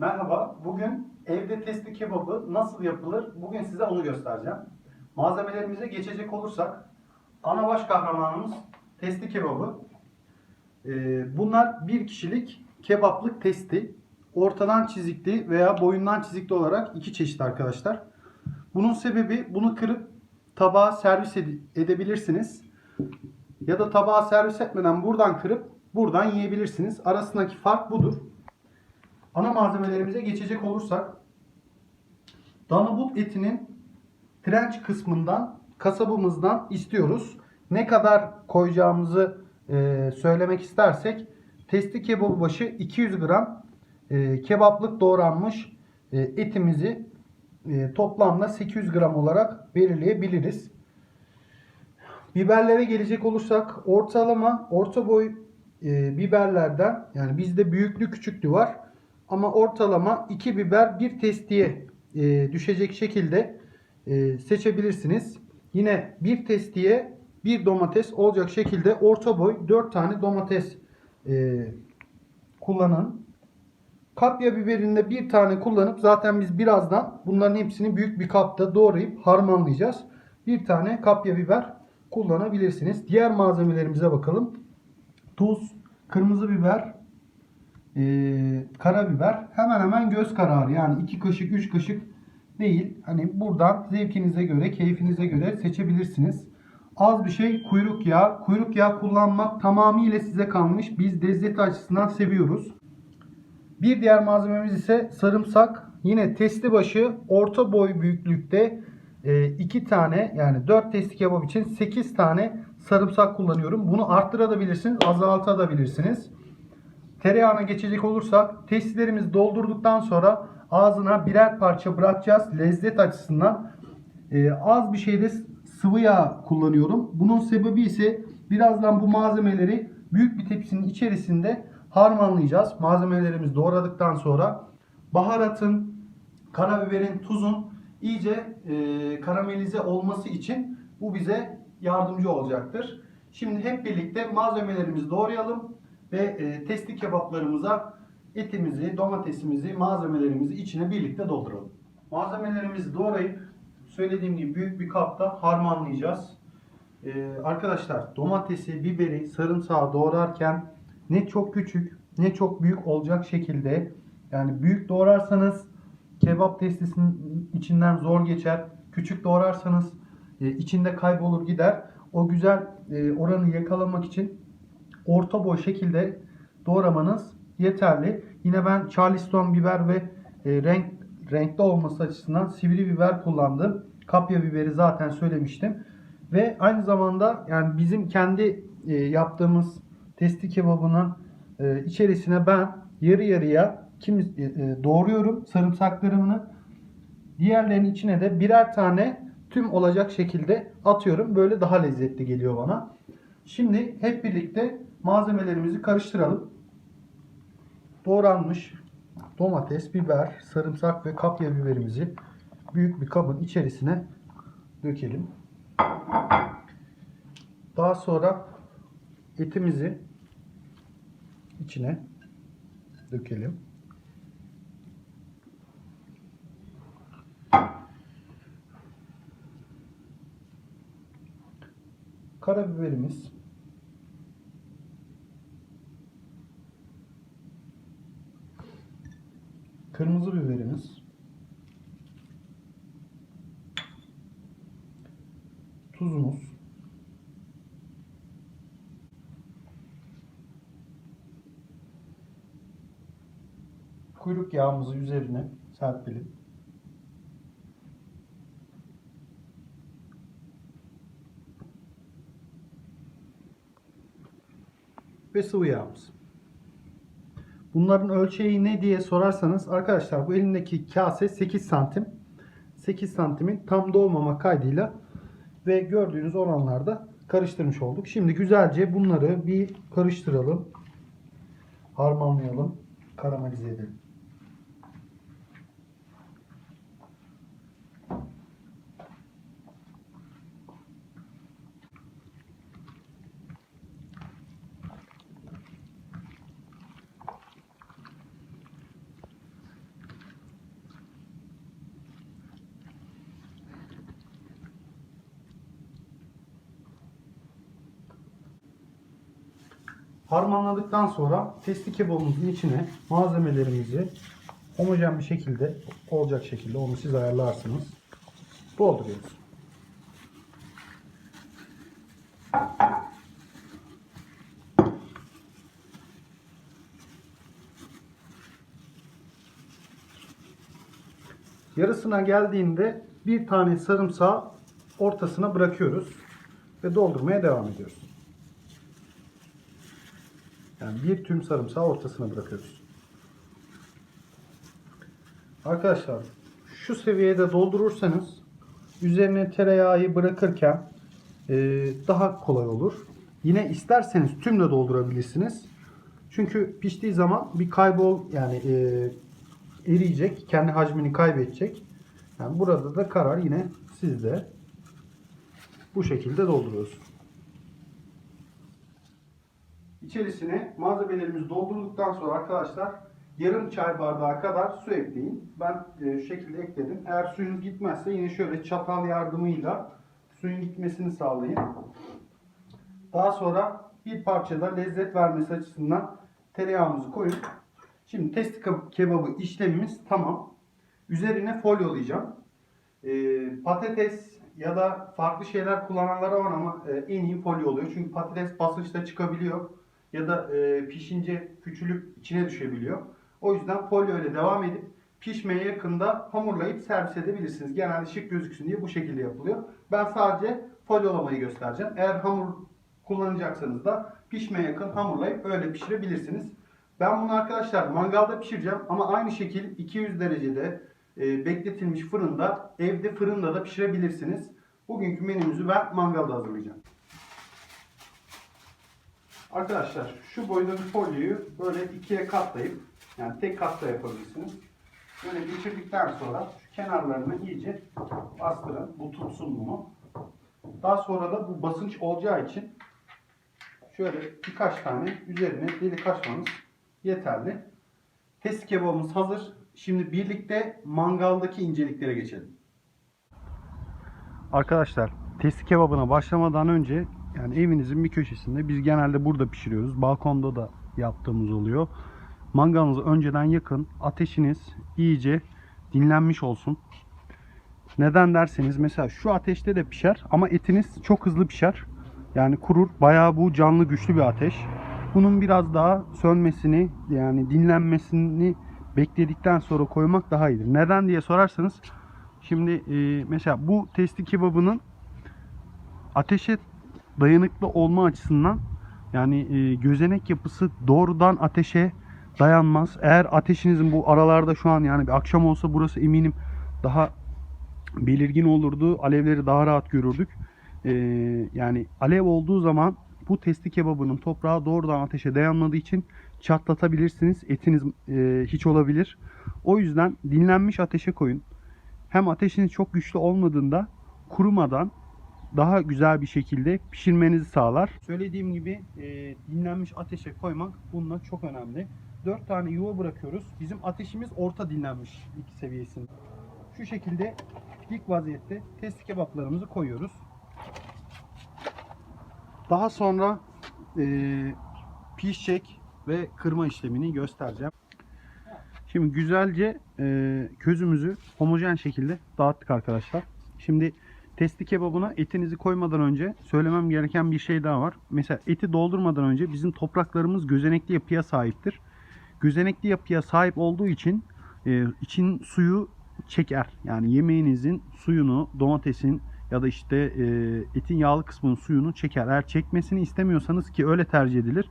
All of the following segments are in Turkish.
Merhaba, bugün evde testi kebabı nasıl yapılır? Bugün size onu göstereceğim. Malzemelerimize geçecek olursak, ana baş kahramanımız testi kebabı. Ee, bunlar bir kişilik kebaplık testi. Ortadan çizikli veya boyundan çizikli olarak iki çeşit arkadaşlar. Bunun sebebi bunu kırıp tabağa servis ede- edebilirsiniz. Ya da tabağa servis etmeden buradan kırıp buradan yiyebilirsiniz. Arasındaki fark budur. Ana malzemelerimize geçecek olursak dana but etinin trenç kısmından kasabımızdan istiyoruz. Ne kadar koyacağımızı e, söylemek istersek testi kebabı başı 200 gram e, kebaplık doğranmış e, etimizi e, toplamda 800 gram olarak belirleyebiliriz. Biberlere gelecek olursak ortalama orta boy e, biberlerden yani bizde büyüklü küçüklü var ama ortalama 2 biber bir testiye e, düşecek şekilde e, seçebilirsiniz. Yine bir testiye bir domates olacak şekilde orta boy 4 tane domates e, kullanın. Kapya biberinde bir tane kullanıp zaten biz birazdan bunların hepsini büyük bir kapta doğrayıp harmanlayacağız. Bir tane kapya biber kullanabilirsiniz. Diğer malzemelerimize bakalım. Tuz, kırmızı biber, e, karabiber hemen hemen göz kararı yani 2 kaşık 3 kaşık değil. Hani buradan zevkinize göre, keyfinize göre seçebilirsiniz. Az bir şey kuyruk yağı. Kuyruk yağı kullanmak tamamıyla size kalmış. Biz lezzet açısından seviyoruz. Bir diğer malzememiz ise sarımsak. Yine testi başı orta boy büyüklükte 2 tane yani 4 testi kebap için 8 tane sarımsak kullanıyorum. Bunu arttırabilirsiniz, azaltabilirsiniz. Tereyağına geçecek olursak testilerimizi doldurduktan sonra ağzına birer parça bırakacağız. Lezzet açısından Ee, az bir şeyde sıvı yağ kullanıyorum. Bunun sebebi ise birazdan bu malzemeleri büyük bir tepsinin içerisinde harmanlayacağız. Malzemelerimizi doğradıktan sonra baharatın, karabiberin, tuzun iyice e, karamelize olması için bu bize yardımcı olacaktır. Şimdi hep birlikte malzemelerimizi doğrayalım ve e, testi kebaplarımıza etimizi, domatesimizi, malzemelerimizi içine birlikte dolduralım. Malzemelerimizi doğrayıp söylediğim gibi büyük bir kapta harmanlayacağız. Ee, arkadaşlar domatesi, biberi, sarımsağı doğrarken ne çok küçük ne çok büyük olacak şekilde yani büyük doğrarsanız kebap testisinin içinden zor geçer. Küçük doğrarsanız e, içinde kaybolur gider. O güzel e, oranı yakalamak için orta boy şekilde doğramanız yeterli. Yine ben Charleston biber ve e, renk renkli olması açısından sivri biber kullandım. Kapya biberi zaten söylemiştim. Ve aynı zamanda yani bizim kendi e, yaptığımız testi kebabının e, içerisine ben yarı yarıya kim e, e, doğruyorum sarımsaklarımı. Diğerlerinin içine de birer tane tüm olacak şekilde atıyorum. Böyle daha lezzetli geliyor bana. Şimdi hep birlikte malzemelerimizi karıştıralım. Doğranmış domates, biber, sarımsak ve kapya biberimizi büyük bir kabın içerisine dökelim. Daha sonra etimizi içine dökelim. Karabiberimiz Kırmızı biberimiz. Tuzumuz. Kuyruk yağımızı üzerine serpelim. Ve sıvı yağımız. Bunların ölçeği ne diye sorarsanız arkadaşlar bu elimdeki kase 8 santim. 8 santimin tam dolmama kaydıyla ve gördüğünüz oranlarda karıştırmış olduk. Şimdi güzelce bunları bir karıştıralım. Harmanlayalım. Karamelize edelim. Harmanladıktan sonra testi kebabımızın içine malzemelerimizi homojen bir şekilde olacak şekilde onu siz ayarlarsınız. Dolduruyoruz. Yarısına geldiğinde bir tane sarımsağı ortasına bırakıyoruz ve doldurmaya devam ediyoruz. Yani bir tüm sarımsağı ortasına bırakıyoruz. Arkadaşlar şu seviyede doldurursanız üzerine tereyağı bırakırken e, daha kolay olur. Yine isterseniz tümle doldurabilirsiniz. Çünkü piştiği zaman bir kaybol yani e, eriyecek, kendi hacmini kaybedecek. Yani burada da karar yine sizde. Bu şekilde dolduruyoruz. İçerisine malzemelerimizi doldurduktan sonra arkadaşlar yarım çay bardağı kadar su ekleyin. Ben e, şu şekilde ekledim. Eğer suyunuz gitmezse yine şöyle çatal yardımıyla suyun gitmesini sağlayın. Daha sonra bir parça da lezzet vermesi açısından tereyağımızı koyun. Şimdi testi kebabı işlemimiz tamam. Üzerine folyolayacağım. Ee, patates ya da farklı şeyler kullananlara var ama e, en iyi folyo oluyor. Çünkü patates basınçta çıkabiliyor ya da e, pişince küçülüp içine düşebiliyor. O yüzden folyo ile devam edip pişmeye yakında hamurlayıp servis edebilirsiniz. Genelde şık gözüksün diye bu şekilde yapılıyor. Ben sadece folyolamayı göstereceğim. Eğer hamur kullanacaksanız da pişmeye yakın hamurlayıp öyle pişirebilirsiniz. Ben bunu arkadaşlar mangalda pişireceğim ama aynı şekil 200 derecede e, bekletilmiş fırında evde fırında da pişirebilirsiniz. Bugünkü menümüzü ben mangalda hazırlayacağım. Arkadaşlar şu boyda bir folyoyu böyle ikiye katlayıp yani tek katta yapabilirsiniz. Böyle geçirdikten sonra şu kenarlarını iyice bastırın. Bu tutsun bunu. Daha sonra da bu basınç olacağı için şöyle birkaç tane üzerine delik açmanız yeterli. Test kebabımız hazır. Şimdi birlikte mangaldaki inceliklere geçelim. Arkadaşlar testi kebabına başlamadan önce yani evinizin bir köşesinde biz genelde burada pişiriyoruz. Balkonda da yaptığımız oluyor. Mangalınızı önceden yakın. Ateşiniz iyice dinlenmiş olsun. Neden derseniz mesela şu ateşte de pişer ama etiniz çok hızlı pişer. Yani kurur. Bayağı bu canlı güçlü bir ateş. Bunun biraz daha sönmesini yani dinlenmesini bekledikten sonra koymak daha iyidir. Neden diye sorarsanız şimdi e, mesela bu testi kebabının ateşe dayanıklı olma açısından yani e, gözenek yapısı doğrudan ateşe dayanmaz. Eğer ateşinizin bu aralarda şu an yani bir akşam olsa burası eminim daha belirgin olurdu. Alevleri daha rahat görürdük. E, yani alev olduğu zaman bu testi kebabının toprağı doğrudan ateşe dayanmadığı için çatlatabilirsiniz. Etiniz e, hiç olabilir. O yüzden dinlenmiş ateşe koyun. Hem ateşiniz çok güçlü olmadığında kurumadan daha güzel bir şekilde pişirmenizi sağlar. Söylediğim gibi e, dinlenmiş ateşe koymak bununla çok önemli. 4 tane yuva bırakıyoruz. Bizim ateşimiz orta dinlenmişlik seviyesinde. Şu şekilde dik vaziyette testi kebaplarımızı koyuyoruz. Daha sonra e, pişecek ve kırma işlemini göstereceğim. Şimdi güzelce e, közümüzü homojen şekilde dağıttık arkadaşlar. Şimdi testi kebabına etinizi koymadan önce söylemem gereken bir şey daha var. Mesela eti doldurmadan önce bizim topraklarımız gözenekli yapıya sahiptir. Gözenekli yapıya sahip olduğu için e, için suyu çeker. Yani yemeğinizin suyunu, domatesin ya da işte e, etin yağlı kısmının suyunu çeker. Eğer çekmesini istemiyorsanız ki öyle tercih edilir.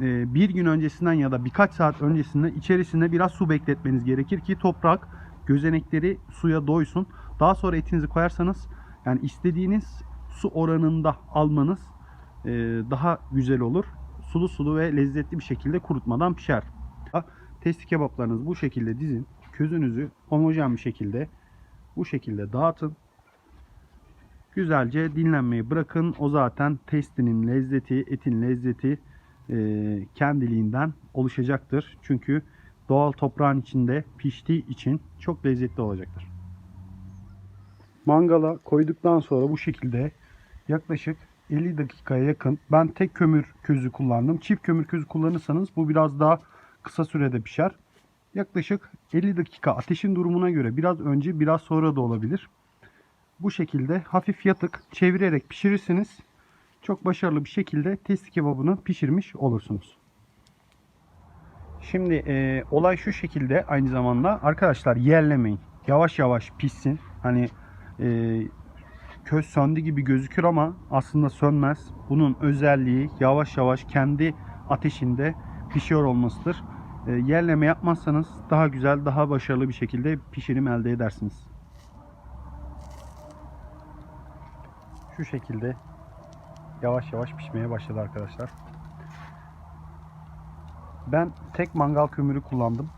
E, bir gün öncesinden ya da birkaç saat öncesinden içerisinde biraz su bekletmeniz gerekir ki toprak gözenekleri suya doysun. Daha sonra etinizi koyarsanız yani istediğiniz su oranında almanız e, daha güzel olur. Sulu sulu ve lezzetli bir şekilde kurutmadan pişer. Testi kebaplarınızı bu şekilde dizin. Közünüzü homojen bir şekilde bu şekilde dağıtın. Güzelce dinlenmeyi bırakın. O zaten testinin lezzeti, etin lezzeti e, kendiliğinden oluşacaktır. Çünkü doğal toprağın içinde piştiği için çok lezzetli olacaktır. Mangala koyduktan sonra bu şekilde yaklaşık 50 dakikaya yakın. Ben tek kömür közü kullandım. Çift kömür közü kullanırsanız bu biraz daha kısa sürede pişer. Yaklaşık 50 dakika ateşin durumuna göre biraz önce biraz sonra da olabilir. Bu şekilde hafif yatık çevirerek pişirirseniz çok başarılı bir şekilde testi kebabını pişirmiş olursunuz. Şimdi e, olay şu şekilde aynı zamanda arkadaşlar yerlemeyin. Yavaş yavaş pişsin. Hani e, köz söndü gibi gözükür ama aslında sönmez. Bunun özelliği yavaş yavaş kendi ateşinde pişiyor olmasıdır. E, yerleme yapmazsanız daha güzel, daha başarılı bir şekilde pişirim elde edersiniz. Şu şekilde yavaş yavaş pişmeye başladı arkadaşlar. Ben tek mangal kömürü kullandım.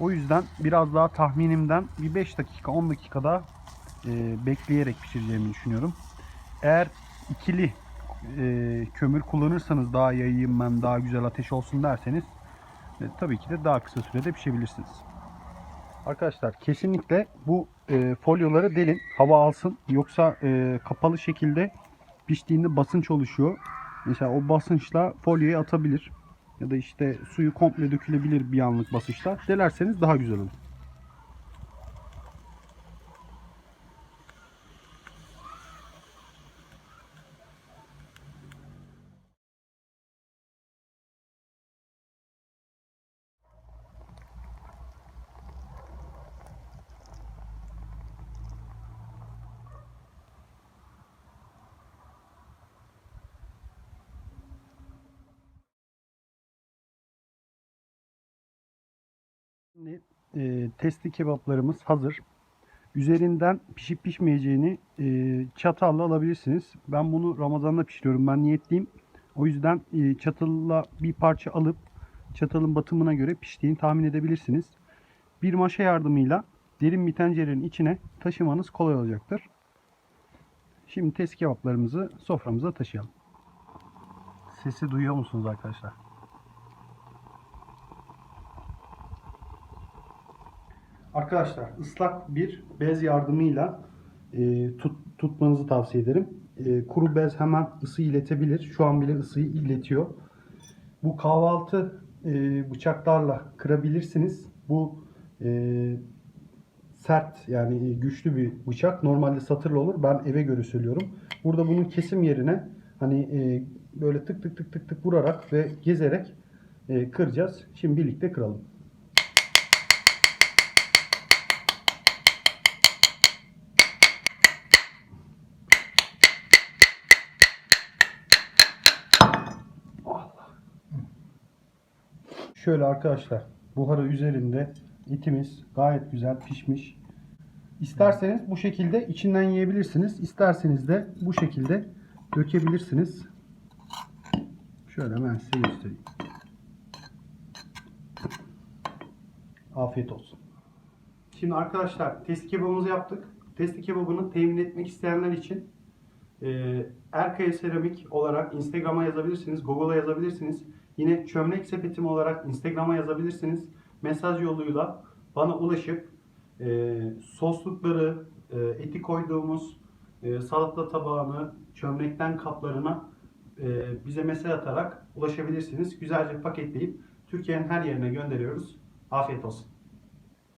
O yüzden biraz daha tahminimden bir 5 dakika 10 dakika daha e, bekleyerek pişireceğimi düşünüyorum. Eğer ikili e, kömür kullanırsanız daha yayayım ben daha güzel ateş olsun derseniz e, tabii ki de daha kısa sürede pişebilirsiniz. Arkadaşlar kesinlikle bu e, folyoları delin hava alsın yoksa e, kapalı şekilde piştiğinde basınç oluşuyor. Mesela o basınçla folyoyu atabilir ya da işte suyu komple dökülebilir bir anlık basınçta. Delerseniz daha güzel olur. Şimdi e, testi kebaplarımız hazır. Üzerinden pişip pişmeyeceğini e, çatalla alabilirsiniz. Ben bunu Ramazan'da pişiriyorum. Ben niyetliyim. O yüzden e, çatalla bir parça alıp çatalın batımına göre piştiğini tahmin edebilirsiniz. Bir maşa yardımıyla derin bir tencerenin içine taşımanız kolay olacaktır. Şimdi testi kebaplarımızı soframıza taşıyalım. Sesi duyuyor musunuz arkadaşlar? Arkadaşlar ıslak bir bez yardımıyla e, tut, tutmanızı tavsiye ederim. E, kuru bez hemen ısı iletebilir. Şu an bile ısıyı iletiyor. Bu kahvaltı e, bıçaklarla kırabilirsiniz. Bu e, sert yani güçlü bir bıçak. Normalde satırlı olur. Ben eve göre söylüyorum. Burada bunun kesim yerine hani e, böyle tık tık tık tık tık vurarak ve gezerek e, kıracağız. Şimdi birlikte kıralım. Şöyle arkadaşlar buharı üzerinde etimiz gayet güzel pişmiş. İsterseniz bu şekilde içinden yiyebilirsiniz. İsterseniz de bu şekilde dökebilirsiniz. Şöyle ben size göstereyim. Afiyet olsun. Şimdi arkadaşlar testi kebabımızı yaptık. Testi kebabını temin etmek isteyenler için e, Erkaya Seramik olarak Instagram'a yazabilirsiniz, Google'a yazabilirsiniz. Yine çömlek sepetim olarak Instagram'a yazabilirsiniz. Mesaj yoluyla bana ulaşıp e, soslukları, e, eti koyduğumuz e, salata tabağını, çömlekten kaplarına e, bize mesaj atarak ulaşabilirsiniz. Güzelce paketleyip Türkiye'nin her yerine gönderiyoruz. Afiyet olsun.